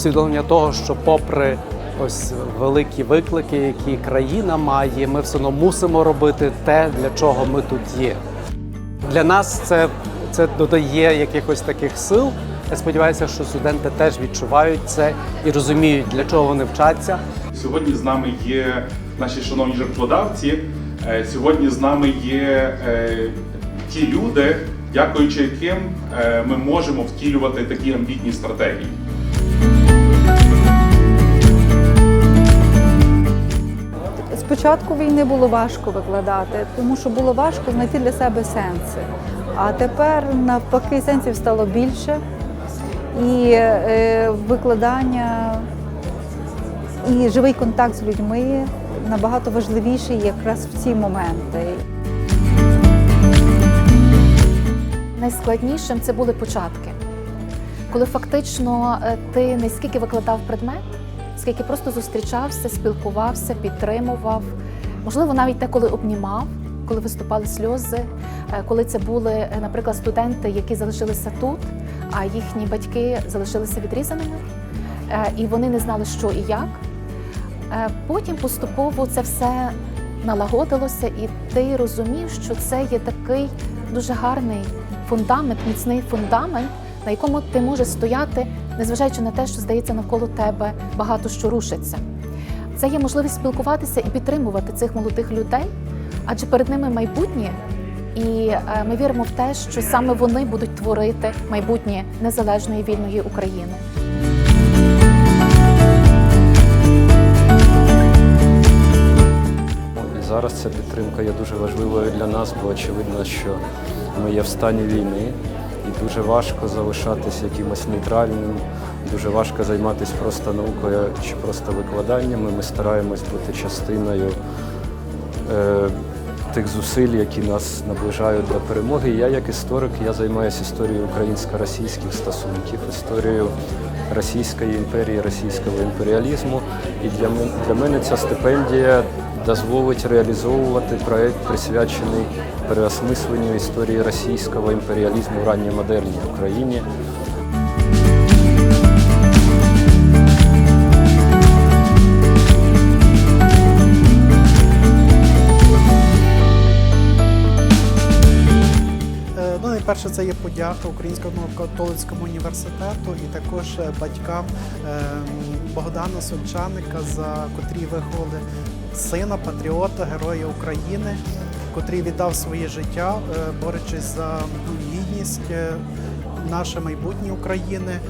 усвідомлення того, що попри ось великі виклики, які країна має, ми все одно мусимо робити те, для чого ми тут є. Для нас це, це додає якихось таких сил. Я сподіваюся, що студенти теж відчувають це і розуміють, для чого вони вчаться. Сьогодні з нами є наші шановні жертводавці. Е, Сьогодні з нами є е, ті люди, дякуючи яким е, ми можемо втілювати такі амбітні стратегії. Спочатку війни було важко викладати, тому що було важко знайти для себе сенси. А тепер навпаки сенсів стало більше, і е, викладання і живий контакт з людьми набагато важливіший якраз в ці моменти. Найскладнішим це були початки, коли фактично е, ти не скільки викладав предмет, скільки просто зустрічався, спілкувався, підтримував. Можливо, навіть те, коли обнімав, коли виступали сльози, е, коли це були, е, наприклад, студенти, які залишилися тут, а їхні батьки залишилися відрізаними, е, і вони не знали, що і як. Потім поступово це все налагодилося, і ти розумів, що це є такий дуже гарний фундамент, міцний фундамент, на якому ти можеш стояти, незважаючи на те, що здається навколо тебе багато що рушиться. Це є можливість спілкуватися і підтримувати цих молодих людей, адже перед ними майбутнє. І е, ми віримо в те, що саме вони будуть творити майбутнє незалежної вільної України. Зараз ця підтримка є дуже важливою для нас, бо очевидно, що ми є в стані війни, і дуже важко залишатись якимось нейтральним, дуже важко займатися просто наукою чи просто викладаннями. Ми стараємось бути частиною е, тих зусиль, які нас наближають до перемоги. Я, як історик, я займаюся історією українсько-російських стосунків, історією Російської імперії, російського імперіалізму. І для для мене ця стипендія дозволить реалізовувати проект, присвячений переосмисленню історії російського імперіалізму в ранній модерній Україні. Е, Ну, це є подяка Українському католицькому університету і також е, батькам е, Богдана Сольчаника, за котрі виховали сина, патріота, героя України, котрий віддав своє життя, е, борючись за гідність наше майбутнє України.